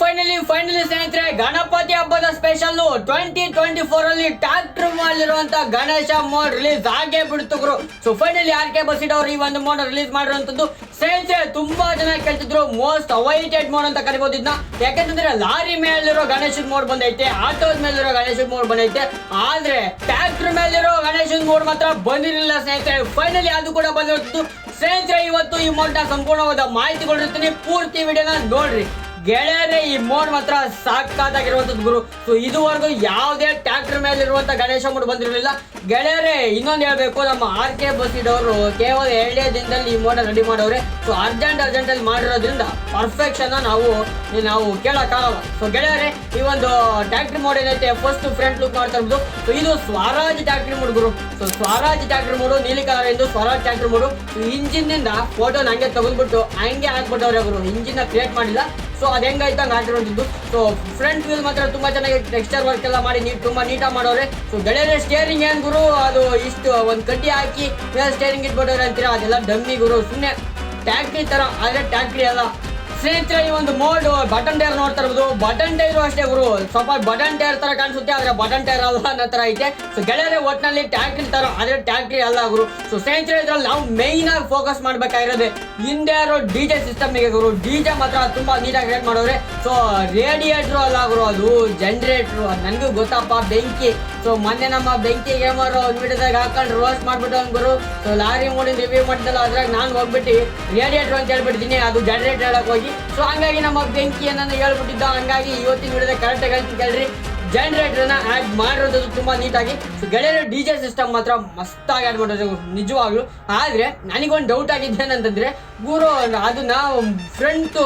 Finally finally ಸ್ನೇಹಿತರೆ, ಗಣಪತಿ ಹಬ್ಬದ special twenty twenty four ಅಲ್ಲಿ ಟಾಕ್ ರೂಮ್ ಅಲ್ಲಿರುವಂತ ಗಣೇಶ ಮೋಡ್ ರಿಲೀಸ್ ಆಗೇ ಬಿಡ್ತು so finally R K Bussid ಅವರು ಈ ಒಂದು ಮೋಡ್ ರಿಲೀಸ್ ಮಾಡಿರುವಂತದ್ದು. ಸ್ನೇಹಿತರೆ, ತುಂಬಾ ಜನ ಕೇಳ್ತಿದ್ರು ಮೋಸ್ಟ್ ಅವೈಟೆಡ್ ಮೋಡ್ ಅಂತ ಕರಿಬಹುದು ಇದನ್ನ ಯಾಕಂತಂದ್ರೆ ಲಾರಿ ಮೇಲಿರೋ ಗಣೇಶನ್ ಮೋಡ್ ಬಂದೈತೆ ಆಟೋದ ಮೇಲಿರೋ ಗಣೇಶನ್ ಮೋಡ್ ಬಂದೈತೆ. ಆದ್ರೆ ಟ್ಯಾಕ್ಟ್ರ್ ಮೇಲಿರೋ ಗಣೇಶನ್ ಮೋಡ್ ಮಾತ್ರ ಬಂದಿರಲಿಲ್ಲ ಸ್ನೇಹಿತರೆ. ಫೈನಲಿ ಅದು ಕೂಡ ಬಂದಿರುತ್ತದೆ ಸ್ನೇಹಿತರೆ, ಇವತ್ತು ಈ ಮೋಡ್ನ ಸಂಪೂರ್ಣವಾದ ಮಾಹಿತಿ ಕೊಡಿರ್ತೀನಿ ಪೂರ್ತಿ ವಿಡಿಯೋನ ನೋಡ್ರಿ. ಗೆಳೆಯರೇ ಈ ಮೋಡ್ ಮಾತ್ರ ಸಾಕಾದಾಗಿರುವಂತದ್ದು ಗುರು. ಸೊ ಇದುವರೆಗೂ ಯಾವುದೇ ಟ್ರ್ಯಾಕ್ಟರ್ ಮೇಲಿರುವಂತ ಗಣೇಶ ಮೋಡ್ ಬಂದಿರಲಿಲ್ಲ. ಗೆಳೆಯರೇ, ಇನ್ನೊಂದು ಹೇಳಬೇಕು, ನಮ್ಮ ಆರ್ ಕೆ ಬಸ್ಸಿದವರು ಕೇವಲ ಎರಡೇ ದಿನದಲ್ಲಿ ಈ ಮೋಡ ರೆಡಿ ಮಾಡೋರೆ ಸೊ ಅರ್ಜೆಂಟ್ ಅರ್ಜೆಂಟ್ ಅಲ್ಲಿ ಮಾಡಿರೋದ್ರಿಂದ ಪರ್ಫೆಕ್ಷನ್ ನಾವು ನಾವು ಕೇಳೋಕ್ಕಾಗಲ್ಲ. ಸೊ ಗೆಳೆಯರೇ, ಈ ಒಂದು ಟ್ಯಾಕ್ಟ್ರಿ ಮೋಡ್ ಏನೈತೆ ಫಸ್ಟ್ ಫ್ರಂಟ್ ಲುಕ್ ಮಾಡ್ತಾ ಇರ್ಬೋದು ಸೊ ಇದು ಸ್ವರಾಜ್ ಟ್ಯಾಕ್ಟ್ರಿ ಮೋಡ್ ಗುರು. ಸೊ ಸ್ವರಾಜ್ ಟ್ಯಾಕ್ಟ್ರಿ ಮೋಡು ನೀಲಿ ಕಲರ್ ಎಂದು ಸ್ವರಾಜ್ ಟ್ಯಾಕ್ಟ್ರಿ ಮೋಡು. ಇಂಜಿನ್ ಫೋಟೋನ ಫೋಟೋ ಹಂಗೆ ತಗೊಂಡ್ಬಿಟ್ಟು, ಹಂಗೆ ಹಾಕ್ಬಿಟ್ಟವ್ರೆ ಗುರು. ಇಂಜಿನ್ ಕ್ರಿಯೇಟ್ ಮಾಡಿಲ್ಲ. ಸೊ ಅದು ಹೆಂಗಾಯ್ತು ಹಂಗೆ ಹಾಕಿರೋದು ಸೊ ಫ್ರಂಟ್ ವೀಲ್ ಮಾತ್ರ ತುಂಬಾ ಚೆನ್ನಾಗಿ ಟೆಕ್ಸ್ಚರ್ ವರ್ಕ್ ಎಲ್ಲ ಮಾಡಿ ನೀಟ್ ತುಂಬಾ ನೀಟಾಗಿ ಮಾಡೋರೆ ಸೊ ಗೆಳೆಯರೇ ಸ್ಟೇರಿಂಗ್ ಏನ್ ಅದು ಇಷ್ಟು ಒಂದ್ ಕಡ್ಡಿ ಹಾಕಿ ಸ್ಟೇರಿಂಗ್ ಇಟ್ಬಿಟ್ಟವ್ರೆ ಅಂತೀರಾ ಅದೆಲ್ಲ ಡಮ್ಮಿ ಗುರು ಸುಮ್ಮನೆ ಟ್ಯಾಕ್ಟ್ರಿ ತರ. ಆದ್ರೆ ಟ್ಯಾಕ್ಟ್ರಿ ಅಲ್ಲ. ಸ್ನೇಹಿತರೆ ಒಂದು ಮೋಲ್ಡ್ ಬಟನ್ ಟೈರ್ ನೋಡ್ತಾ ಇರ್ಬೋದು. ಬಟನ್ ಟೈರ್ ಅಷ್ಟೇ ಗುರು. ಸ್ವಲ್ಪ ಬಟನ್ ಟೈರ್ ತರ ಕಾಣಿಸುತ್ತೆ, ಆದ್ರೆ ಬಟನ್ ಟೈರ್ ಅಲ್ಲ ಅನ್ನೋ ತರ ಐತೆ. ಸೊ ಗೆಳೆಯರೆ ಒಟ್ಟಿನಲ್ಲಿ ಟ್ಯಾಕ್ಟ್ರಿ ತರ, ಆದ್ರೆ ಟ್ಯಾಕ್ಟ್ರಿ ಅಲ್ಲ ಗುರು. ಸೊ ಸ್ನೇಹಿತರೆ, ಇದ್ರಲ್ಲಿ ನಾವು ಮೈನ್ ಆಗಿ ಫೋಕಸ್ ಮಾಡ್ಬೇಕಾಗಿರೋದು ಹಿಂದೆ ಇರೋ ಡಿ ಜೆ ಸಿಸ್ಟಮ್ ಗುರು. ಡಿ ಜೆ ಮಾತ್ರ ತುಂಬಾ ನೀಟಾಗಿ ರೇಟ್ ಮಾಡೋರೆ ಸೊ ರೇಡಿಯೇಟರ್ ಅಲ್ಲ ಗುರು ಅದು ಜನರೇಟರ್ ನನಗೂ ಗೊತ್ತಪ್ಪ, ಬೆಂಕಿ. ಸೊ ಮೊನ್ನೆ ನಮ್ಮ ಬೆಂಕಿ ಗೇಮರ್ ಒಂದು ವಿಡಿಯೋದಾಗ ಹಾಕೊಂಡು ರೋಸ್ಟ್ ಮಾಡ್ಬಿಟ್ಟು ಗುರು. ಸೊ ಲಾರಿ ಮೂಡಿ ರಿವ್ಯೂ ಮಾಡಿದ್ದಲ್ಲ ಅದ್ರಾಗ ನಾನು ಹೋಗ್ಬಿಟ್ಟು ರೇಡಿಯೇಟರ್ ಅಂತ ಹೇಳ್ಬಿಡ್ತೀನಿ ಅದು ಜನರೇಟರ್ ಹೇಳಕ್ ಹೋಗಿ ಸೊ ಹಂಗಾಗಿ ನಮ್ಮ ಬೆಂಕಿ ಏನನ್ನ ಹೇಳ್ಬಿಟ್ಟಿದ್ದ. ಹಂಗಾಗಿ ಇವತ್ತಿನ ವಿಡಿಯೋದ ಕರೆಕ್ಟಾಗಿ ಆಗಿ ಕೇಳ್ರಿ ಜನರೇಟರ್ನ ಆ್ಯಡ್ ಮಾಡಿರೋದು ತುಂಬಾ ನೀಟಾಗಿ. ಸೊ ಗೆಳೆಯರ ಡಿ ಜೆ ಸಿಸ್ಟಮ್ ಮಾತ್ರ ಮಸ್ತಾಗಿ ಆ್ಯಡ್ ಮಾಡಿರೋದು ನಿಜವಾಗ್ಲು. ಆದರೆ ನನಗೊಂದು ಡೌಟ್ ಆಗಿದ್ದು ಏನಂತಂದ್ರೆ, ಗುರು ಅದನ್ನ ಫ್ರಂಟ್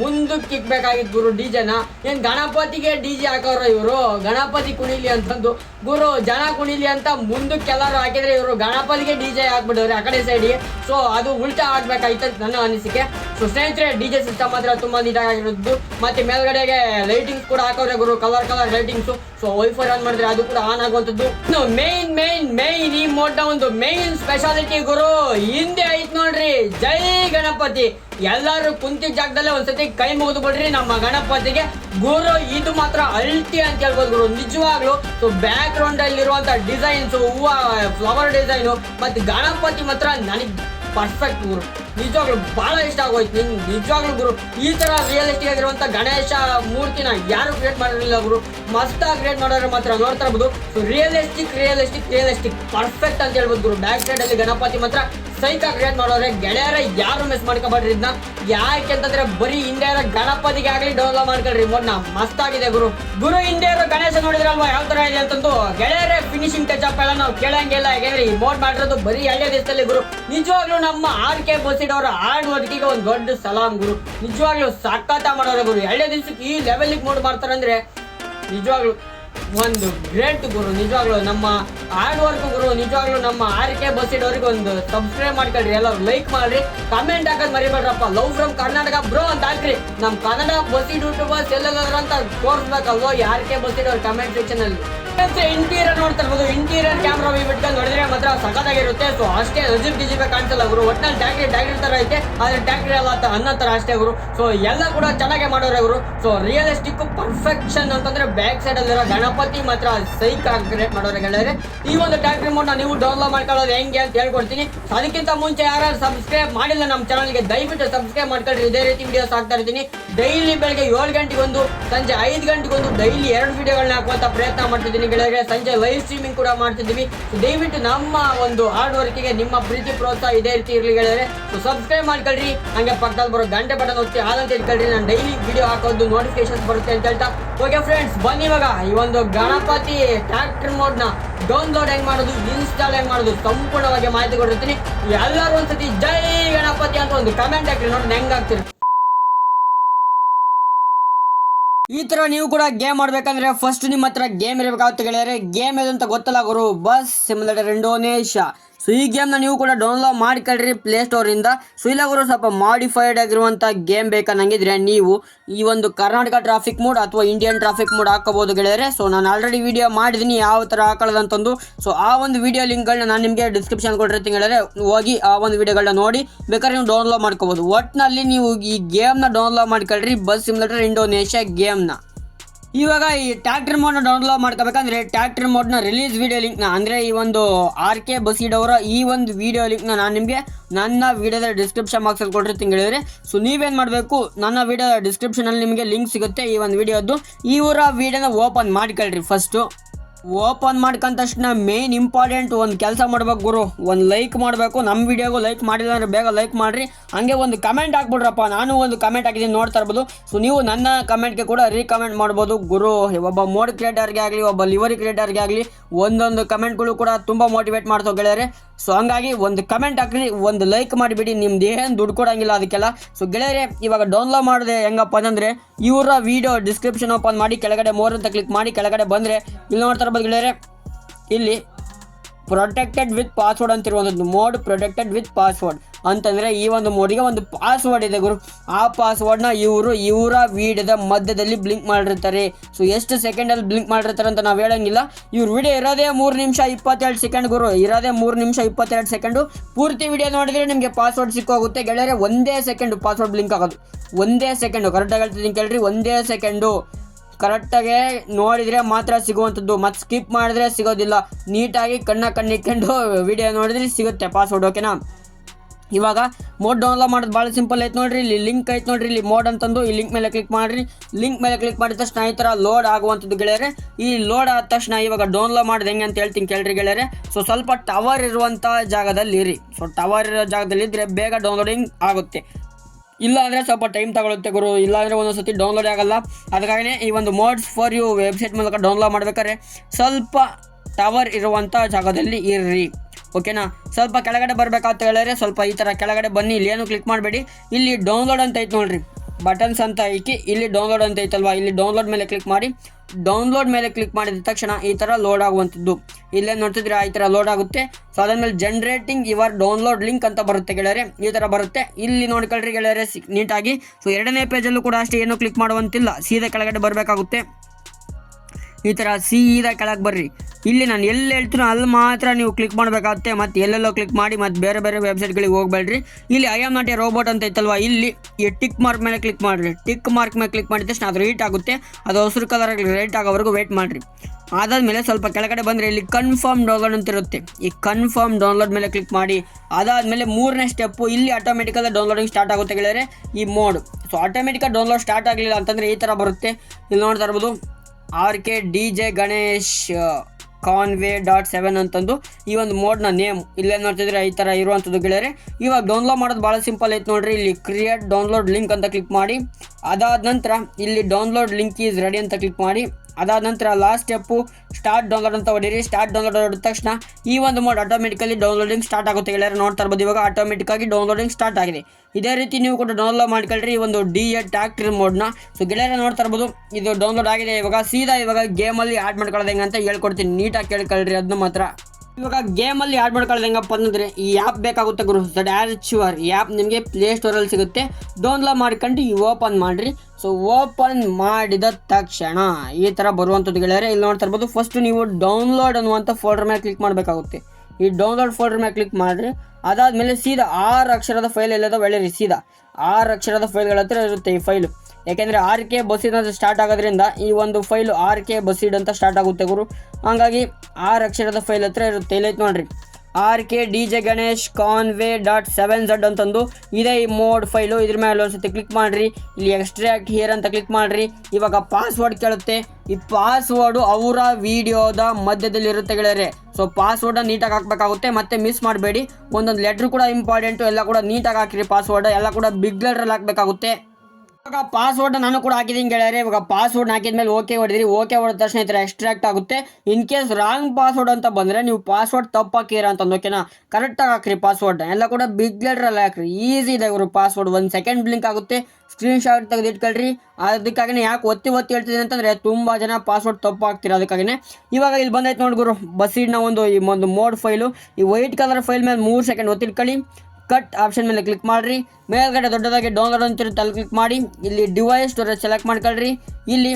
ಮುಂದಕ್ಕೆ ಇಕ್ಬೇಕಾಗಿತ್ತು ಗುರು ಡಿ ಜೆನ. ಏನು ಗಣಪತಿಗೆ ಡಿ ಜೆ ಹಾಕೋರು ಇವರು? ಗಣಪತಿ ಕುಣಿಲಿ ಅಂತಂದು. ಗುರು, ಜನ ಕುಣಿಲಿ ಅಂತ ಮುಂದಕ್ಕೆ ಎಲ್ಲರೂ ಹಾಕಿದ್ರೆ ಇವರು ಗಣಪತಿಗೆ ಡಿ ಜೆ ಹಾಕ್ಬಿಟ್ಟವ್ರೆ ಆ ಕಡೆ ಸೈಡಿಗೆ ಸೊ ಅದು ಉಲ್ಟಾ ಆಗ್ಬೇಕಾಯ್ತು ಅಂತ ನನ್ನ ಅನಿಸಿಕೆ. ಸೊ ಸ್ನೇಹಿತರೆ, ಡಿ ಜೆ ಸಿಸ್ಟಮ್ ಮಾತ್ರ ತುಂಬಾ ನೀಟಾಗಿರೋದು ಮತ್ತೆ ಮೇಲ್ಗಡೆಗೆ ಲೈಟಿಂಗ್ಸ್ ಕೂಡ ಹಾಕೋರೆ ಗುರು. Colour colour lightings so wifi on ಮಾಡಿದ್ರೆ ಅದು ಕೂಡ ಆನ್ ಆಗುವಂಥದ್ದು. ಮೇನ್ ಮೇನ್ ಮೇನ್ ಈ ಮೋಟ ಒಂದು ಮೇನ್ ಸ್ಪೆಷಾಲಿಟಿ ಗುರು, ಹಿಂದೆ ಐತ್ ನೋಡ್ರಿ. ಜೈ ಗಣಪತಿ. ಎಲ್ಲರೂ ಕುಂತಿದ್ದ ಜಾಗದಲ್ಲೇ ಒಂದ್ಸತಿ ಕೈ ಮುಗಿದು ಬಿಡ್ರಿ ನಮ್ಮ ಗಣಪತಿಗೆ. ಗುರು, ಇದು ಮಾತ್ರ ಅಲ್ಟಿ ಅಂತ ಹೇಳ್ಬೋದು ಗುರು. ನಿಜವಾಗ್ಲು ಸೊ ಬ್ಯಾಕ್ ಗ್ರೌಂಡ್ ಅಲ್ಲಿರುವಂತ ಡಿಸೈನ್ಸ್ ಹೂವ ಫ್ಲವರ್ ಡಿಸೈನು ಮತ್ತೆ ಗಣಪತಿ ಮಾತ್ರ ನನಗೆ ಪರ್ಫೆಕ್ಟ್ ಗುರು. ನಿಜವಾಗ್ಲು ಬಹಳ ಇಷ್ಟ ಆಗೋಯ್ತು. ನಿಂಗೆ ನಿಜವಾಗ್ಲು ಗುರು, ಈ ತರ ರಿಯಲಿಸ್ಟಿಕ್ ಆಗಿರುವಂತ ಗಣೇಶ ಮೂರ್ತಿನ ಯಾರು ಕ್ರಿಯೇಟ್ ಮಾಡಿರಲಿಲ್ಲ ಗುರು? ಮಸ್ತಾಗಿ ಕ್ರಿಯೇಟ್ ಮಾಡೋರು ಮಾತ್ರ ನೋಡ್ತಾ ಇರ್ಬೋದು. ರಿಯಲಿಸ್ಟಿಕ್ ರಿಯಲಿಸ್ಟಿಕ್ ರಿಯಲಿಸ್ಟಿಕ್ ಪರ್ಫೆಕ್ಟ್ ಅಂತ ಹೇಳ್ಬೋದು ಗುರು. ಬ್ಯಾಕ್ ಸೈಡ್ ಅಲ್ಲಿ ಗಣಪತಿ ಮಾತ್ರ ಸೈಕ ಕ್ರಿಯೇಟ್ ಮಾಡೋರೆ ಗೆಳೆಯರ, ಯಾರು ಮಿಸ್ ಮಾಡ್ಕೊಬಾರ್ರಿ ಇದನ್ನ ಯಾಕೆ ಅಂತಂದ್ರೆ ಬರೀ ಹಿಂದೆ ಇರೋ ಗಣಪತಿಗೆ ಆಗಲಿ ಡೌನ್ಲೋಡ್ ಮಾಡ್ಕೊಳ್ರಿ. ಮೋಡ್ನ ಮಸ್ತಾಗಿದೆ ಗುರು. ಗುರು ಹಿಂದೆ ಇರೋ ಗಣೇಶ ನೋಡಿದ್ರಲ್ವಾ? ಯಾವ ತರ ಇದೆ ಅಂತಂದು. ಗೆಳೆಯರ ಫಿನಿಶಿಂಗ್ ಟಚ್ ಅಪ್ ಎಲ್ಲ ನಾವು ಕೇಳಂಗಿಲ್ಲ ಯಾಕೆಂದ್ರೆ ಈ ಮೋಡ್ ಮಾಡಿರೋದು ಬರೀ ಹಳ್ಳಿಯ ದೇಶದಲ್ಲಿ ಗುರು. ನಿಜವಾಗ್ಲೂ ನಮ್ಮ ಆರ್ ಕೆ ಬಸಿಡ್ ಅವರ ಹಾರ್ಡ್ ವರ್ಕಿಗೆ ಒಂದು ದೊಡ್ಡ ಸಲಾಂ ಗುರು. ನಿಜವಾಗ್ಲೂ ಸಖತ್ತ ಮಾಡೋರೆ ಗುರು. ಹಳ್ಳಿಯ ದೇಶಕ್ಕೆ ಈ ಲೆವೆಲ್ಗೆ ಮೋಡ್ ಮಾಡ್ತಾರಂದ್ರೆ ನಿಜವಾಗ್ಲು ಒಂದು ಗ್ರೇಟ್ ಗುರು, ನಿಜವಾಗ್ಲೂ ನಮ್ಮ ಹಾರ್ಡ್ ವರ್ಕ್ ಗುರು, ನಿಜವಾಗ್ಲೂ ನಮ್ಮ ಆರ್ ಕೆ ಬಸ್ಸಿಡವ್ರಿಗೆ ಒಂದು ಸಬ್ಸ್ಕ್ರೈಬ್ ಮಾಡ್ಕೊಳ್ರಿ ಎಲ್ಲ ಲೈಕ್ ಮಾಡ್ರಿ ಕಮೆಂಟ್ ಹಾಕೋದ್ ಮರಿಬೇಡ್ರಪ್ಪ. ಲವ್ ಫ್ರಮ್ ಕರ್ನಾಟಕ ಬ್ರೋ ಅಂತ ಹಾಕ್ರಿ. ನಮ್ಮ ಕನ್ನಡ ಬಸ್ ಯೂಟ್ಯೂಬರ್ಸ್ ಎಲ್ಲೆಲ್ಲರ ಅಂತ ತೋರಿಸ್ಬೇಕಲ್ವ ಆರ್ ಕೆ ಬಸ್ಸಿಡವ್ರ ಕಮೆಂಟ್ ಸೆಕ್ಷನ್ ಅಲ್ಲಿ. ಇಂಟೀರಿಯರ್ ನೋಡ್ತಾ ಇರ್ಬೋದು. ಇಂಟೀರಿಯರ್ ಕ್ಯಾಮ್ರಾ ಬಿಟ್ಕೊಂಡು ನೋಡಿದ್ರೆ ಮಾತ್ರ ಸಖತ್ತಾಗಿರುತ್ತೆ. ಸೊ ಅಷ್ಟೇ ರಜಿಬ್ ಗಿಜಿಬೆ ಕಾಣಿಸಲ್ಲ ಅವರು ಒಟ್ಟಿನಲ್ಲಿ ಟ್ಯಾಕ್ಟ್ರಿ ಟ್ಯಾಕ್ರಿ ತರ ಐತೆ. ಆದ್ರೆ ಟ್ಯಾಕ್ಟ್ರಿ ಅಲ್ಲ ಅನ್ನೋ ತರ ಅಷ್ಟೇ ಅವರು ಸೊ ಎಲ್ಲ ಕೂಡ ಚೆನ್ನಾಗೆ ಮಾಡೋರು ಅವರು ಸೊ ರಿಯಲಿಸ್ಟಿಕ್ ಪರ್ಫೆಕ್ಷನ್ ಅಂತಂದ್ರೆ ಬ್ಯಾಕ್ ಸೈಡ್ ಅಲ್ಲಿರೋ ಗಣಪತಿ ಮಾತ್ರ ಸೈಕ್ ಆಗಿ ಕ್ರಿಯೇಟ್ ಮಾಡೋರು ಗೆಳೆಯರೆ. ಈ ಒಂದು ಟ್ಯಾಕ್ ಮೋಡ್ನ ನೀವು ಡೌನ್ಲೋಡ್ ಮಾಡ್ಕೊಳ್ಳೋದು ಹೆಂಗೆ ಅಂತ ಹೇಳ್ಕೊಡ್ತೀನಿ. ಅದಕ್ಕಿಂತ ಮುಂಚೆ ಯಾರು ಸಬ್ಸ್ಕ್ರೈಬ್ ಮಾಡಿಲ್ಲ ನಮ್ಮ ಚಾನಲ್ಗೆ ದಯವಿಟ್ಟು ಸಬ್ಸ್ಕ್ರೈಬ್ ಮಾಡ್ಕೊಳ್ರಿ ಇದೇ ರೀತಿ ವಿಡಿಯೋಸ್ ಹಾಕ್ತಾ ಇರ್ತೀನಿ. ಡೈಲಿ ಬೆಳಗ್ಗೆ ಏಳು ಗಂಟೆಗೆ ಒಂದು, ಸಂಜೆ ಐದು ಗಂಟೆಗೆ ಒಂದು ಡೈಲಿ ಎರಡು ವಿಡಿಯೋಗಳನ್ನ ಹಾಕುವಂಥ ಪ್ರಯತ್ನ ಮಾಡ್ತಿದ್ದೀನಿ ಗೆಳೆಯರೆ. ಸಂಜೆ ಲೈವ್ ಸ್ಟ್ರೀಮಿಂಗ್ ಕೂಡ ಮಾಡ್ತಿದ್ದೀವಿ. ದಯವಿಟ್ಟು ನಮ್ಮ ಒಂದು ಹಾರ್ಡ್ ವರ್ಕಿಗೆ ನಿಮ್ಮ ಪ್ರೀತಿ, ಪ್ರೋತ್ಸಾಹ ಇದೇ ರೀತಿ ಇರಲಿ ಗೆಳೆಯರೆ. ಸಬ್ಸ್ಕ್ರೈಬ್ ಮಾಡ್ಕೊಳ್ರಿ ಹಂಗೆ ಪಕ್ಕದಲ್ಲಿ ಬರೋ ಗಂಟೆ ಬಟನ್ ಒತ್ತಿ ಆದಂತ ಇಟ್ಕೊಳ್ರಿ. ನಾನು ಡೈಲಿ ವಿಡಿಯೋ ಹಾಕೋದು ನೋಟಿಫಿಕೇಶನ್ಸ್ ಬರುತ್ತೆ ಅಂತ ಹೇಳ್ತಾ. ಓಕೆ ಫ್ರೆಂಡ್ಸ್ ಬನ್ನಿ ಇವಾಗ ಈ ಒಂದು ಗಣಪತಿ ಟ್ರ್ಯಾಕ್ಟರ್ ಮೋಡ್ನ ಡೌನ್ಲೋಡ್ ಹೆಂಗ್ ಮಾಡೋದು ಇನ್ಸ್ಟಾಲ್ ಹೆಂಗ್ ಮಾಡೋದು ಸಂಪೂರ್ಣವಾಗಿ ಮಾಹಿತಿ ಕೊಡಿರ್ತೀನಿ ಎಲ್ಲರೂ ಒಂದ್ಸತಿ ಜೈ ಗಣಪತಿ ಅಂತ ಒಂದು ಕಮೆಂಟ್ ಹಾಕ್ರಿ ನೋಡಿ ಹೆಂಗ್ ಆಗ್ತೀರಿ ಈ ತರ ನೀವು ಕೂಡ ಗೇಮ್ ಮಾಡ್ಬೇಕಂದ್ರೆ ಫಸ್ಟ್ ನಿಮ್ಮ ಹತ್ರ ಗೇಮ್ ಇರಬೇಕಾಗುತ್ತೆ ಗೆಳೆಯರೆ. ಗೇಮ್ ಅಂತ ಗೊತ್ತಲ್ಲ ಗುರು? ಬಸ್ ಸಿಮ್ಯುಲೇಟರ್ ಇಂಡೋನೇಷ್ಯಾ ಸೊ ಈ ಗೇಮ್ನ ನೀವು ಕೂಡ ಡೌನ್ಲೋಡ್ ಮಾಡ್ಕೊಳ್ರಿ ಪ್ಲೇಸ್ಟೋರಿಂದ ಸೊ ಇಲ್ಲ ಗುರು, ಸ್ವಲ್ಪ ಮಾಡಿಫೈಡ್ ಆಗಿರುವಂಥ ಗೇಮ್ ಬೇಕನ್ನಂಗಿದ್ರೆ ನೀವು ಈ ಒಂದು ಕರ್ನಾಟಕ ಟ್ರಾಫಿಕ್ ಮೋಡ್ ಅಥವಾ ಇಂಡಿಯನ್ ಟ್ರಾಫಿಕ್ ಮೋಡ್ ಹಾಕೋಬೋದು ಗೆಳೆಯರೆ. ಸೊ ನಾನು ಆಲ್ರೆಡಿ ವಿಡಿಯೋ ಮಾಡಿದ್ದೀನಿ ಯಾವ ಥರ ಹಾಕೊಳ್ಳೋದಂತಂದು ಸೊ ಆ ಒಂದು ವಿಡಿಯೋ ಲಿಂಕ್ಗಳನ್ನ ನಾನು ನಿಮಗೆ ಡಿಸ್ಕ್ರಿಪ್ಷನ್ ಕೊಟ್ಟಿರ್ತೀನಿ ಗೆಳೆಯರೆ. ಹೋಗಿ ಆ ಒಂದು ವಿಡಿಯೋಗಳನ್ನ ನೋಡಿ. ಬೇಕಾದ್ರೆ ನೀವು ಡೌನ್ಲೋಡ್ ಮಾಡ್ಕೋಬೋದು. ಒಟ್ಟಿನಲ್ಲಿ ನೀವು ಈ ಗೇಮ್ನ ಡೌನ್ಲೋಡ್ ಮಾಡ್ಕೊಳ್ರಿ. ಬಸ್ ಸಿಮ್ಯುಲೇಟರ್ ಇಂಡೋನೇಷ್ಯಾ ಗೇಮ್ನ ಇವಾಗ ಈ ಟ್ಯಾಕ್ಟರ್ ಮೋಡ್ನ ಡೌನ್ಲೋಡ್ ಮಾಡ್ಕೋಬೇಕಂದ್ರೆ ಟ್ಯಾಕ್ಟರ್ ಮೋಡ್ನ ರಿಲೀಸ್ ವಿಡಿಯೋ ಲಿಂಕ್ನ ಅಂದರೆ ಈ ಒಂದು ಆರ್ ಕೆ ಬಸೀಡವರ ಈ ಒಂದು ವಿಡಿಯೋ ಲಿಂಕ್ನ ನಾನು ನಿಮಗೆ ನನ್ನ ವಿಡಿಯೋದ ಡಿಸ್ಕ್ರಿಪ್ಷನ್ ಬಾಕ್ಸಲ್ಲಿ ಕೊಟ್ಟಿರ್ತೀನಿ ಹೇಳಿದ್ರೆ ಸೊ ನೀವೇನು ಮಾಡಬೇಕು? ನನ್ನ ವಿಡಿಯೋ ಡಿಸ್ಕ್ರಿಪ್ಷನಲ್ಲಿ ನಿಮಗೆ ಲಿಂಕ್ ಸಿಗುತ್ತೆ ಈ ಒಂದು ವಿಡಿಯೋದು ಈ ಊರ ವಿಡಿಯೋನ ಓಪನ್ ಮಾಡ್ಕೊಳ್ರಿ ಫಸ್ಟು ಓಪನ್ ಮಾಡ್ಕೊಂಡ ತಕ್ಷಣ ಮೇನ್ ಇಂಪಾರ್ಟೆಂಟ್ ಒಂದು ಕೆಲಸ ಮಾಡ್ಬೇಕು ಗುರು. ಒಂದು ಲೈಕ್ ಮಾಡಬೇಕು. ನಮ್ಮ ವಿಡಿಯೋಗೂ ಲೈಕ್ ಮಾಡಿಲ್ಲ ಅಂದ್ರೆ ಬೇಗ ಲೈಕ್ ಮಾಡಿರಿ. ಹಂಗೆ ಒಂದು ಕಮೆಂಟ್ ಹಾಕ್ಬಿಡ್ರಪ್ಪ. ನಾನು ಒಂದು ಕಮೆಂಟ್ ಹಾಕಿದ್ದೀನಿ, ನೋಡ್ತಾ ಇರ್ಬೋದು. ಸೊ ನೀವು ನನ್ನ ಕಮೆಂಟ್ಗೆ ಕೂಡ ರೀಕಮೆಂಟ್ ಮಾಡ್ಬೋದು ಗುರು. ಒಬ್ಬ ಮೋಡ್ ಕ್ರಿಯೇಟರ್ಗೆ ಆಗಲಿ, ಒಬ್ಬ ಲಿವರಿ ಕ್ರಿಯೇಟರ್ಗೆ ಆಗಲಿ, ಒಂದೊಂದು ಕಮೆಂಟ್ಗಳು ಕೂಡ ತುಂಬ ಮೋಟಿವೇಟ್ ಮಾಡ್ತಾವೆ ಗೆಳೆಯರೆ. ಸೊ ಹಂಗಾಗಿ ಒಂದು ಕಮೆಂಟ್ ಹಾಕ್ರಿ, ಒಂದು ಲೈಕ್ ಮಾಡಿಬಿಡಿ. ನಿಮ್ದು ಏನು ದುಡ್ಡು ಕೊಡೋಂಗಿಲ್ಲ ಅದಕ್ಕೆಲ್ಲ. ಸೊ ಗೆಳೆಯರೆ, ಇವಾಗ ಡೌನ್ಲೋಡ್ ಮಾಡಿದೆ ಹೆಂಗಪ್ಪ ಅಂದರೆ, ಇವರ ವಿಡಿಯೋ ಡಿಸ್ಕ್ರಿಪ್ಷನ್ ಓಪನ್ ಮಾಡಿ, ಕೆಳಗಡೆ ಮೋರ್ ಅಂತ ಕ್ಲಿಕ್ ಮಾಡಿ, ಕೆಳಗಡೆ ಬಂದರೆ, ಇಲ್ಲಿ ನೋಡ್ತಾ ಗೆಳೆಯರೆ ಇಲ್ಲಿ ಪ್ರೊಟೆಕ್ಟೆಡ್ ವಿತ್ ಪಾಸ್ವರ್ಡ್ ಅಂತಿರುವಂಥದ್ದು ಮೋಡ್ ಪ್ರೊಟೆಕ್ಟೆಡ್ ವಿತ್ ಪಾಸ್ವರ್ಡ್ ಅಂತಂದರೆ ಈ ಒಂದು ಮೋಡಿಗೆ ಒಂದು ಪಾಸ್ವರ್ಡ್ ಇದೆ ಗುರು. ಆ ಪಾಸ್ವರ್ಡ್ನ ಇವರು ಇವರ ವಿಡಿಯೋದ ಮಧ್ಯದಲ್ಲಿ ಬ್ಲಿಂಕ್ ಮಾಡಿರ್ತಾರೆ. ಸೊ ಎಷ್ಟು ಸೆಕೆಂಡಲ್ಲಿ ಬ್ಲಿಂಕ್ ಮಾಡಿರ್ತಾರೆ ಅಂತ ನಾವು ಹೇಳೋಂಗಿಲ್ಲ. ಇವ್ರ ವಿಡಿಯೋ ಇರೋದೇ ಮೂರು ನಿಮಿಷ ಇಪ್ಪತ್ತೆರಡು ಸೆಕೆಂಡ್ ಗುರು. ಇರೋದೇ ಮೂರು ನಿಮಿಷ ಇಪ್ಪತ್ತೆರಡು ಸೆಕೆಂಡು ಪೂರ್ತಿ ವಿಡಿಯೋ ನೋಡಿದರೆ ನಿಮಗೆ ಪಾಸ್ವರ್ಡ್ ಸಿಕ್ಕೋಗುತ್ತೆ. ಗೆಳೆಯರೆ, ಒಂದೇ ಸೆಕೆಂಡು ಪಾಸ್ವರ್ಡ್ ಬ್ಲಿಂಕ್ ಆಗೋದು. ಒಂದೇ ಸೆಕೆಂಡು ಕರೆಕ್ಟಾಗಿ ಹೇಳ್ತಿದ್ದೀನಿ ಕೇಳ್ರಿ, ಒಂದೇ ಸೆಕೆಂಡು ಕರೆಕ್ಟಾಗಿ ನೋಡಿದರೆ ಮಾತ್ರ ಸಿಗುವಂಥದ್ದು. ಮತ್ತು ಸ್ಕಿಪ್ ಮಾಡಿದ್ರೆ ಸಿಗೋದಿಲ್ಲ. ನೀಟಾಗಿ ಕಣ್ಣ ಕಣ್ಣಿಕ್ಕೊಂಡು ವಿಡಿಯೋ ನೋಡಿದ್ರೆ ಸಿಗುತ್ತೆ ಪಾಸ್ವರ್ಡ್ ಓಕೆನಾ ಇವಾಗ ಮೋಡ್ ಡೌನ್ಲೋಡ್ ಮಾಡೋದು ಭಾಳ ಸಿಂಪಲ್ ಐತೆ ನೋಡ್ರಿ. ಇಲ್ಲಿ ಲಿಂಕ್ ಐತೆ ನೋಡ್ರಿ. ಇಲ್ಲಿ ಮೋಡ್ ಅಂತಂದು ಈ ಲಿಂಕ್ ಮೇಲೆ ಕ್ಲಿಕ್ ಮಾಡಿರಿ. ಲಿಂಕ್ ಮೇಲೆ ಕ್ಲಿಕ್ ಮಾಡಿದ ತಕ್ಷಣ ಈ ಥರ ಲೋಡ್ ಆಗುವಂಥದ್ದು ಗೆಳೆಯರೆ. ಈ ಲೋಡ್ ಆದ ತಕ್ಷಣ ಇವಾಗ ಡೌನ್ಲೋಡ್ ಮಾಡೋದು ಹೆಂಗೆ ಅಂತ ಹೇಳ್ತೀನಿ ಕೇಳ್ರಿ ಗೆಳೆಯರೆ. ಸೊ ಸ್ವಲ್ಪ ಟವರ್ ಇರುವಂಥ ಜಾಗದಲ್ಲಿ ಇರಿ. ಸೊ ಟವರ್ ಇರೋ ಜಾಗದಲ್ಲಿ ಇದ್ದರೆ ಬೇಗ ಡೌನ್ಲೋಡಿಂಗ್ ಆಗುತ್ತೆ. ಇಲ್ಲ ಅಂದರೆ ಸ್ವಲ್ಪ ಟೈಮ್ ತಗೊಳುತ್ತೆ ಗುರು. ಇಲ್ಲ ಅಂದರೆ ಒಂದೊಂದು ಸತಿ ಡೌನ್ಲೋಡ್ ಆಗಲ್ಲ. ಅದಕ್ಕಾಗಿಯೇ ಈ ಒಂದು ಮೋಡ್ಸ್ ಫಾರ್ ಯು ವೆಬ್ಸೈಟ್ ಮೂಲಕ ಡೌನ್ಲೋಡ್ ಮಾಡಬೇಕಾದ್ರೆ ಸ್ವಲ್ಪ ಟವರ್ ಇರುವಂಥ ಜಾಗದಲ್ಲಿ ಇರ್ರಿ. ಓಕೆನಾ ಸ್ವಲ್ಪ ಕೆಳಗಡೆ ಬರಬೇಕಂತ ಹೇಳಿದ್ರೆ ಸ್ವಲ್ಪ ಈ ಥರ ಕೆಳಗಡೆ ಬನ್ನಿ, ಇಲ್ಲಿ ಏನು ಕ್ಲಿಕ್ ಮಾಡಬೇಡಿ. ಇಲ್ಲಿ ಡೌನ್ಲೋಡ್ ಅಂತ ಐತೆ ನೋಡ್ರಿ. ಬಟನ್ಸ್ ಅಂತ ಐಕಿ ಇಲ್ಲಿ ಡೌನ್ಲೋಡ್ ಅಂತ ಐತಲ್ವಾ, ಇಲ್ಲಿ ಡೌನ್ಲೋಡ್ ಮೇಲೆ ಕ್ಲಿಕ್ ಮಾಡಿ. ಡೌನ್ಲೋಡ್ ಮೇಲೆ ಕ್ಲಿಕ್ ಮಾಡಿದ ತಕ್ಷಣ ಈ ಥರ ಲೋಡ್ ಆಗುವಂಥದ್ದು. ಇಲ್ಲೇ ನೋಡ್ತಿದ್ರೆ ಈ ಥರ ಲೋಡ್ ಆಗುತ್ತೆ. ಸೊ ಅದಾದಮೇಲೆ ಜನ್ರೇಟಿಂಗ್ ಯುವರ್ ಡೌನ್ಲೋಡ್ ಲಿಂಕ್ ಅಂತ ಬರುತ್ತೆ ಗೆಳೆಯರೆ, ಈ ಥರ ಬರುತ್ತೆ. ಇಲ್ಲಿ ನೋಡ್ಕೊಳ್ರಿ ಗೆಳೆಯರೆ ಸಿಕ್ ನೀಟಾಗಿ ಸೊ ಎರಡನೇ ಪೇಜಲ್ಲೂ ಕೂಡ ಅಷ್ಟೇ ಏನು ಕ್ಲಿಕ್ ಮಾಡುವಂತಿಲ್ಲ. ಸೀದಾ ಕೆಳಗಡೆ ಬರಬೇಕಾಗುತ್ತೆ. ಈ ಥರ ಸೀದಾ ಕೆಳಗೆ ಬರ್ರಿ. ಇಲ್ಲಿ ನಾನು ಎಲ್ಲಿ ಹೇಳ್ತೀನೋ ಅಲ್ಲಿ ಮಾತ್ರ ನೀವು ಕ್ಲಿಕ್ ಮಾಡಬೇಕಾಗುತ್ತೆ. ಮತ್ತು ಎಲ್ಲೆಲ್ಲೋ ಕ್ಲಿಕ್ ಮಾಡಿ ಮತ್ತು ಬೇರೆ ಬೇರೆ ವೆಬ್ಸೈಟ್ಗಳಿಗೆ ಹೋಗ್ಬೇಡ್ರಿ. ಇಲ್ಲಿ I am not a robot ಅಂತ ಇತ್ತಲ್ವ ಇಲ್ಲಿ ಈ ಟಿಕ್ ಮಾರ್ಕ್ ಮೇಲೆ ಕ್ಲಿಕ್ ಮಾಡಿರಿ. ಟಿಕ್ ಮಾರ್ಕ್ ಮೇಲೆ ಕ್ಲಿಕ್ ಮಾಡಿದ ತಕ್ಷಣ ಅದು ರೇಟ್ ಆಗುತ್ತೆ. ಅದು ಹಸಿರು ಕಲರ್ ರೇಟ್ ಆಗೋವರೆಗೂ ವೇಟ್ ಮಾಡಿರಿ. ಅದಾದಮೇಲೆ ಸ್ವಲ್ಪ ಕೆಳಗಡೆ ಬಂದರೆ ಇಲ್ಲಿ ಕನ್ಫರ್ಮ್ ಡೌನ್ಲೋಡ್ ಅಂತ ಇರುತ್ತೆ. ಈ ಕನ್ಫರ್ಮ್ ಡೌನ್ಲೋಡ್ ಮೇಲೆ ಕ್ಲಿಕ್ ಮಾಡಿ. ಅದಾದಮೇಲೆ ಮೂರನೇ ಸ್ಟೆಪ್ಪು ಇಲ್ಲಿ ಆಟೋಮೆಟಿಕಲ್ ಡೌನ್ಲೋಡಿಂಗ್ ಸ್ಟಾರ್ಟ್ ಆಗುತ್ತೆ ಗೆಳೆಯರೆ. ಈ mod so automatical download start ಆಗಲಿಲ್ಲ ಅಂತಂದರೆ ಈ ಥರ ಬರುತ್ತೆ. ಇಲ್ಲಿ ನೋಡ್ತಾ ಇರ್ಬೋದು. R K D J Ganesh Conway dot seven ಅಂತಂದು ಈ ಒಂದು ಮೋಡ್ನ ನೇಮ್ ಇಲ್ಲೇನು ನೋಡ್ತಿದ್ರೆ ಈ ಥರ ಇರುವಂಥದ್ದು ಗೆಳೆಯರೆ. ಇವಾಗ ಡೌನ್ಲೋಡ್ ಮಾಡೋದು ಭಾಳ ಸಿಂಪಲ್ ಐತೆ ನೋಡ್ರಿ. ಇಲ್ಲಿ ಕ್ರಿಯೇಟ್ ಡೌನ್ಲೋಡ್ ಲಿಂಕ್ ಅಂತ ಕ್ಲಿಕ್ ಮಾಡಿ. ಅದಾದ ನಂತರ ಇಲ್ಲಿ ಡೌನ್ಲೋಡ್ ಲಿಂಕ್ ಈಸ್ ರೆಡಿ ಅಂತ ಕ್ಲಿಕ್ ಮಾಡಿ. ಅದಾದ ನಂತರ ಲಾಸ್ಟ್ ಸ್ಟೆಪ್ಪು ಸ್ಟಾರ್ಟ್ ಡೌನ್ಲೋಡ್ ಅಂತ ಹೊಡೀರಿ ಸ್ಟಾರ್ಟ್ ಡೌನ್ಲೋಡ್ ಹೊಡೆದ ತಕ್ಷಣ ಈ ಒಂದು ಮೋಡ್ ಆಟೋಮೆಟಿಕಲಿ ಡೌನ್ಲೋಡಿಂಗ್ ಸ್ಟಾರ್ಟ್ ಆಗುತ್ತೆ. ಗೆಳೆಯರು ನೋಡ್ತಾ ಇರ್ಬೋದು, ಇವಾಗ ಆಟೋಮೆಟಿಕ್ಕಾಗಿ ಡೌನ್ಲೋಡಿಂಗ್ ಸ್ಟಾರ್ಟ್ ಆಗಿದೆ. ಇದೇ ರೀತಿ ನೀವು ಕೂಡ ಡೌನ್ಲೋಡ್ ಮಾಡ್ಕೊಳ್ರಿ ಈ ಒಂದು ಡಿ ಎ ಟ್ಯಾಕ್ಟ್ರಿ ಮೋಡ್ನ ಸೊ ಗೆಳೆಯರ ನೋಡ್ತಾ ಇರ್ಬೋದು, ಇದು ಡೌನ್ಲೋಡ್ ಆಗಿದೆ. ಇವಾಗ ಸೀದಾ ಇವಾಗ ಗೇಮಲ್ಲಿ ಆ್ಯಡ್ ಮಾಡ್ಕೊಳ್ಳೋದು ಹೆಂಗೆ ಅಂತ ಹೇಳ್ಕೊಡ್ತೀನಿ. ನೀಟಾಗಿ ಕೇಳ್ಕೊಳ್ರಿ ಅದನ್ನು ಮಾತ್ರ. ಇವಾಗ ಗೇಮಲ್ಲಿ ಆ್ಯಡ್ ಮಾಡ್ಕೊಳ್ಳೋದು ಹೆಂಗಪ್ಪ ಅಂತಂದರೆ ಈ ಆ್ಯಪ್ ಬೇಕಾಗುತ್ತೆ ಗುರು. ದಟ್ ಆ್ಯಸ್ ಯುವರ್ ಈ ಆ್ಯಪ್ ನಿಮಗೆ ಪ್ಲೇ ಸ್ಟೋರಲ್ಲಿ ಸಿಗುತ್ತೆ. ಡೌನ್ಲೋಡ್ ಮಾಡ್ಕೊಂಡು ಈ ಓಪನ್ ಮಾಡಿರಿ. ಸೊ ಓಪನ್ ಮಾಡಿದ ತಕ್ಷಣ ಈ ಥರ ಬರುವಂಥದ್ದು ಗೆಳೆಯರೆ, ಇಲ್ಲಿ ನೋಡ್ತಾ ಇರ್ಬೋದು ಫಸ್ಟ್ ನೀವು ಡೌನ್ಲೋಡ್ ಅನ್ನುವಂಥ ಫೋಲ್ಡರ್ ಮೇಲೆ ಕ್ಲಿಕ್ ಮಾಡಬೇಕಾಗುತ್ತೆ. ಈ ಡೌನ್ಲೋಡ್ ಫೋಲ್ಡರ್ ಮೇಲೆ ಕ್ಲಿಕ್ ಮಾಡಿರಿ ಅದಾದಮೇಲೆ ಸೀದಾ ಆರು ಅಕ್ಷರದ ಫೈಲ್ ಎಲ್ಲದ ಬೆಳೆರಿ ಸೀದಾ ಆರು ಅಕ್ಷರದ ಫೈಲ್ಗಳ ಹತ್ರ ಇರುತ್ತೆ ಈ ಫೈಲು ಯಾಕೆಂದರೆ ಆರ್ ಕೆ ಬಸೀಡ್ ಅಂತ ಸ್ಟಾರ್ಟ್ ಆಗೋದ್ರಿಂದ ಈ ಒಂದು ಫೈಲು ಆರ್ ಕೆ ಬಸೀಡ್ ಅಂತ ಸ್ಟಾರ್ಟ್ ಆಗುತ್ತೆ ಗುರು. ಹಾಗಾಗಿ ಆರ್ ಅಕ್ಷರದ ಫೈಲ್ ಹತ್ರ ಇರುತ್ತೆ. ಇಲ್ಲೈತೆ ನೋಡ್ರಿ. R K D J Ganesh Conway dot seven Z ಅಂತಂದು ಇದೇ ಈ ಮೋಡ್ ಫೈಲು ಇದ್ರ ಮೇಲೆ ಒಂದ್ಸತಿ ಕ್ಲಿಕ್ ಮಾಡಿರಿ. ಇಲ್ಲಿ ಎಕ್ಸ್ಟ್ರಾಕ್ಟ್ ಹಿಯರ್ ಅಂತ ಕ್ಲಿಕ್ ಮಾಡಿರಿ. ಇವಾಗ ಪಾಸ್ವರ್ಡ್ ಕೇಳುತ್ತೆ. ಈ ಪಾಸ್ವರ್ಡು ಅವರ ವಿಡಿಯೋದ ಮಧ್ಯದಲ್ಲಿ ಇರುತ್ತೆ ಗೆಳೆಯರೆ ಸೊ ಪಾಸ್ವರ್ಡ್ ನೀಟಾಗಿ ಹಾಕ್ಬೇಕಾಗುತ್ತೆ. ಮತ್ತೆ ಮಿಸ್ ಮಾಡಬೇಡಿ. ಒಂದೊಂದು ಲೆಟ್ರ್ ಕೂಡ ಇಂಪಾರ್ಟೆಂಟು ಎಲ್ಲ ಕೂಡ ನೀಟಾಗಿ ಹಾಕಿರಿ ಪಾಸ್ವರ್ಡ್ ಎಲ್ಲ ಕೂಡ ಬಿಗ್ ಲೆಟ್ರಲ್ಲಿ ಹಾಕಬೇಕಾಗುತ್ತೆ. ಇವಾಗ ಪಾಸ್ವರ್ಡ್ ನಾನು ಕೂಡ ಹಾಕಿದ್ದೀನಿ ಗೆಳೆಯರೆ. ಇವಾಗ ಪಾಸ್ವರ್ಡ್ ಹಾಕಿದ್ಮೇಲೆ ಓಕೆ ಹೊಡೆದ್ರಿ. ಓಕೆ ಹೊಡೆದ ತಕ್ಷಣ ಥರ ಎಕ್ಸ್ಟ್ರಾಕ್ಟ್ ಆಗುತ್ತೆ. ಇನ್ ಕೇಸ್ ರಾಂಗ್ ಪಾಸ್ವರ್ಡ್ ಅಂತ ಬಂದರೆ ನೀವು ಪಾಸ್ವರ್ಡ್ ತಪ್ಪು ಹಾಕಿರ ಅಂತ ಓಕೆನಾ ಕರೆಕ್ಟಾಗಿ ಹಾಕ್ರಿ ಪಾಸ್ವರ್ಡ್ ಎಲ್ಲ ಕೂಡ ಬಿಗ್ ಲೆಟ್ರಲ್ಲಿ ಹಾಕ್ರಿ. ಈಸಿ ಇದೆ ಇವರು ಪಾಸ್ವರ್ಡ್ ಒಂದು ಸೆಕೆಂಡ್ ಬ್ಲಿಂಕ್ ಆಗುತ್ತೆ. ಸ್ಕ್ರೀನ್ ಶಾಟ್ ತೆಗೆದು ಇಟ್ಕೊಳ್ರಿ. ಅದಕ್ಕಾಗಿನೇ ಯಾಕೆ ಒತ್ತಿ ಒತ್ತಿ ಹೇಳ್ತಿದ್ದೀನಿ ಅಂತಂದರೆ ತುಂಬ ಜನ ಪಾಸ್ವರ್ಡ್ ತಪ್ಪು ಹಾಕ್ತೀರ ಅದಕ್ಕಾಗಿನೇ. ಇವಾಗ ಇಲ್ಲಿ ಬಂದೈತೆ ನೋಡಿ ಗುರು. ಬಸ್ಸಿಡ್ನ ಒಂದು ಈ ಒಂದು ಮೋಡ್ ಫೈಲು ಈ ವೈಟ್ ಕಲರ್ ಫೈಲ್ ಮೇಲೆ ಮೂರು ಸೆಕೆಂಡ್ ಒತ್ತಿಟ್ಕೊಳ್ಳಿ. ಕಟ್ ಆಪ್ಷನ್ ಮೇಲೆ ಕ್ಲಿಕ್ ಮಾಡಿರಿ. ಮೇಲ್ಗಡೆ ದೊಡ್ಡದಾಗಿ ಡೌನ್ಲೋಡ್ ಅಂತಿರುತ್ತೆ ಅಲ್ಲಿ ಕ್ಲಿಕ್ ಮಾಡಿ. ಇಲ್ಲಿ ಡಿವೈಸ್ ಸ್ಟೋರೇಜ್ ಸೆಲೆಕ್ಟ್ ಮಾಡ್ಕೊಳ್ರಿ. ಇಲ್ಲಿ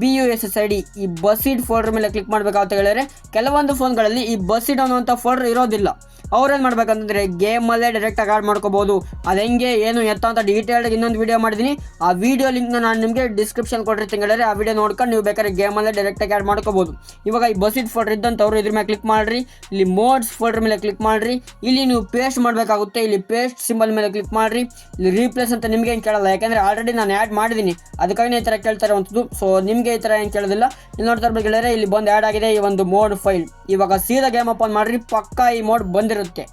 B U S S I D ಈ ಬಸ್ಸಿಡ್ ಫೋಲ್ಡರ್ ಮೇಲೆ ಕ್ಲಿಕ್ ಮಾಡಬೇಕಾಗುತ್ತೆ ಹೇಳಿದ್ರೆ, ಕೆಲವೊಂದು ಫೋನ್ಗಳಲ್ಲಿ ಈ ಬಸ್ಸೀಡ್ ಅನ್ನುವಂಥ ಫೋಲ್ಡರ್ ಇರೋದಿಲ್ಲ. ಅವ್ರೇನು ಮಾಡ್ಬೇಕಂತಂದರೆ ಗೇಮಲ್ಲೇ ಡೈರೆಕ್ಟಾಗಿ ಆಡ್ ಮಾಡ್ಕೋಬೋದು. ಅದು ಹೆಂಗೆ, ಏನು ಎತ್ತ ಅಂತ ಡೀಟೇಲ್ಡ್ ಇನ್ನೊಂದು ವೀಡಿಯೋ ಮಾಡಿದ್ದೀನಿ ಆ ವೀಡಿಯೋ ಲಿಂಕ್ನ ನಾನು ನಿಮಗೆ ಡಿಸ್ಕ್ರಿಪ್ಷನ್ ಕೊಟ್ಟಿರ್ತೀನಿ ಹೇಳಿದ್ರೆ, ಆ ವಿಡಿಯೋ ನೋಡ್ಕೊಂಡು ನೀವು ಬೇಕಾದ್ರೆ ಗೇಮಲ್ಲೇ ಡೈರೆಕ್ಟಾಗಿ ಆಡ್ ಮಾಡ್ಕೋಬೋದು. ಇವಾಗ ಈ ಬಸ್ಸೀಡ್ ಫೋಲ್ಡರ್ ಇದ್ದಂಥವ್ರು ಇದ್ರ ಮೇಲೆ ಕ್ಲಿಕ್ ಮಾಡಿರಿ. ಇಲ್ಲಿ ಮೋಡ್ಸ್ ಫೋಲ್ಡರ್ ಮೇಲೆ ಕ್ಲಿಕ್ ಮಾಡಿರಿ. ಇಲ್ಲಿ ನೀವು ಪೇಸ್ಟ್ ಮಾಡಬೇಕಾಗುತ್ತೆ. ಇಲ್ಲಿ ಪೇಸ್ಟ್ ಸಿಂಬಲ್ ಮೇಲೆ ಕ್ಲಿಕ್ ಮಾಡಿರಿ. ಇಲ್ಲಿ ರೀಪ್ಲೇಸ್ ಅಂತ ನಿಮಗೆ ಏನು ಕೇಳಲ್ಲ. ಯಾಕೆಂದರೆ ಆಲ್ರೆಡಿ ನಾನು ಆ್ಯಡ್ ಮಾಡಿದ್ದೀನಿ ಅದಕ್ಕಾಗಿ ಈ ಥರ ಕೇಳ್ತಾರೆ ಒಂದು ಸೊ ನಿಮಗೆ ಈ ಥರ ಏನು ಕೇಳೋದಿಲ್ಲ. ಇಲ್ಲಿ ನೋಡ್ತಾ ಇರ್ಬೇಕು ಹೇಳಿದ್ರೆ ಇಲ್ಲಿ ಬಂದು ಆ್ಯಡ್ ಆಗಿದೆ ಈ ಒಂದು ಮೋಡ್ ಫೈಲ್ ಇವಾಗ ಸೀದಾ ಗೇಮ್ ಓಪನ್ ಮಾಡಿರಿ, ಪಕ್ಕಾ ಈ ಮೋಡ್ ಬಂದಿರುತ್ತೆ.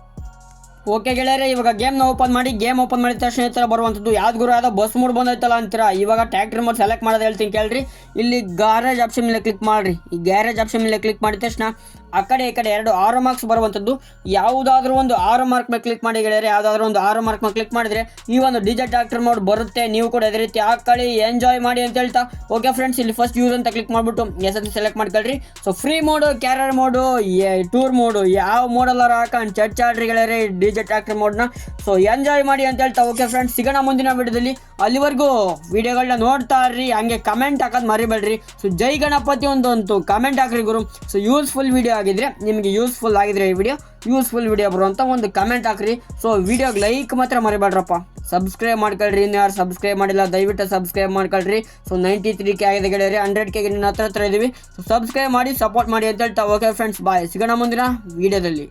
ಓಕೆ ಗೆಳೆಯರೆ, ಇವಾಗ ಗೇಮ್ನ ಓಪನ್ ಮಾಡಿ ಗೇಮ್ ಓಪನ್ ಮಾಡಿದ ತಕ್ಷಣ ಈ ಥರ ಬರುವಂಥದ್ದು ಯಾವ್ದು ಗುರು? ಯಾವುದೋ ಬಸ್ ಮೂಡ್ ಬಂದೈತಲ್ಲ ಅಂತೀರಾ? ಇವಾಗ ಟ್ಯಾಕ್ಟ್ರಿ ಮೋಡ್ ಸೆಲೆಕ್ಟ್ ಮಾಡೋದು ಹೇಳ್ತೀನಿ ಕೇಳ್ರಿ. ಇಲ್ಲಿ ಗ್ಯಾರೇಜ್ ಆಪ್ಷನ್ ಮೇಲೆ ಕ್ಲಿಕ್ ಮಾಡಿರಿ. ಈ ಗ್ಯಾರೇಜ್ ಆಪ್ಷನ್ ಮೇಲೆ ಕ್ಲಿಕ್ ಮಾಡಿದ ತಕ್ಷಣ ಆ ಕಡೆ, ಈ ಕಡೆ ಎರಡು ಆರು ಮಾರ್ಕ್ಸ್ ಬರುವಂಥದ್ದು. ಯಾವುದಾದ್ರೂ ಒಂದು ಆರು ಮಾರ್ಕ್ ಮೇಲೆ ಕ್ಲಿಕ್ ಮಾಡಿ ಗೆಳೆಯರೆ, ಯಾವುದಾದ್ರೂ ಒಂದು ಆರು ಮಾರ್ಕ್ ಮೇಲೆ ಕ್ಲಿಕ್ ಮಾಡಿದ್ರೆ ಈ ಒಂದು ಡಿಜೆ ಡಾಕ್ಟರ್ ಮೋಡ್ ಬರುತ್ತೆ. ನೀವು ಕೂಡ ಅದೇ ರೀತಿ ಹಾಕೊಳ್ಳಿ ಎಂಜಾಯ್ ಮಾಡಿ ಅಂತ ಹೇಳ್ತಾ. ಓಕೆ ಫ್ರೆಂಡ್ಸ್ ಇಲ್ಲಿ ಫಸ್ಟ್ ಯೂಸ್ ಅಂತ ಕ್ಲಿಕ್ ಮಾಡಿಬಿಟ್ಟು ಎಸ್ ಅಂತ ಸೆಲೆಕ್ಟ್ ಮಾಡ್ಕೊಳ್ರಿ so free mode career mode tour mode ಯಾವ ಮೋಡಲ್ಲಾರ ಹಾಕೊಂಡು ಚರ್ಚ್ ಆಡ್ರಿ ಗೆಳೆಯರೆ ಡಿಜೆ ಡಾಕ್ಟರ್ ಮೋಡ್ನ ಸೊ ಎಂಜಾಯ್ ಮಾಡಿ ಅಂತ ಹೇಳ್ತಾ. ಓಕೆ ಫ್ರೆಂಡ್ಸ್ ಸಿಗೋಣ ಮುಂದಿನ ವಿಡಿಯೋದಲ್ಲಿ. ಅಲ್ಲಿವರೆಗೂ ವಿಡಿಯೋಗಳನ್ನ ನೋಡ್ತಾ ಇರ್ರಿ, ಹಂಗೆ ಕಮೆಂಟ್ ಹಾಕೋದು ಮರಿಬೇಡ್ರಿ. ಸೊ ಜೈ ಗಣಪತಿ ಒಂದು ಒಂದು ಕಮೆಂಟ್ ಹಾಕ್ರಿ ಗುರು. ಸೊ ಯೂಸ್ಫುಲ್ ವಿಡಿಯೋ ಆಗಿದ್ರೆ ನಿಮಗೆ ಯೂಸ್ಫುಲ್ ಆಗಿದ್ರೆ ಈ ವಿಡಿಯೋ ಯೂಸ್ಫುಲ್ ವಿಡಿಯೋ ಬರುವಂಥ ಒಂದು ಕಮೆಂಟ್ ಹಾಕ್ರಿ. ಸೊ ವಿಡಿಯೋಗೆ ಲೈಕ್ ಮಾತ್ರ ಮರಿಬೇಡ್ರಪ್ಪ ಸಬ್ಸ್ಕ್ರೈಬ್ ಮಾಡ್ಕೊಳ್ರಿ ಇನ್ನು ಯಾರು ಸಬ್ಸ್ಕ್ರೈಬ್ ಮಾಡಿಲ್ಲ, ದಯವಿಟ್ಟು ಸಬ್ಸ್ಕ್ರೈಬ್ ಮಾಡ್ಕೊಳ್ರಿ. ಸೊ ನೈಂಟಿ ತ್ರೀ ಕೆ ಆಗಿದೆ ಗೆಳೆಯರಿ ಹಂಡ್ರೆಡ್ ಕೆಗೆ ನಿನ್ನ ಹತ್ರ ಹತ್ರ ಇದ್ದೀವಿ ಸೊ ಸಬ್ಸ್ಕ್ರೈಬ್ ಮಾಡಿ ಸಪೋರ್ಟ್ ಮಾಡಿ ಅಂತ ಹೇಳ್ತಾ ಓಕೆ ಫ್ರೆಂಡ್ಸ್ ಬಾಯ್ ಸಿಗೋಣ ಮುಂದಿನ ವಿಡಿಯೋದಲ್ಲಿ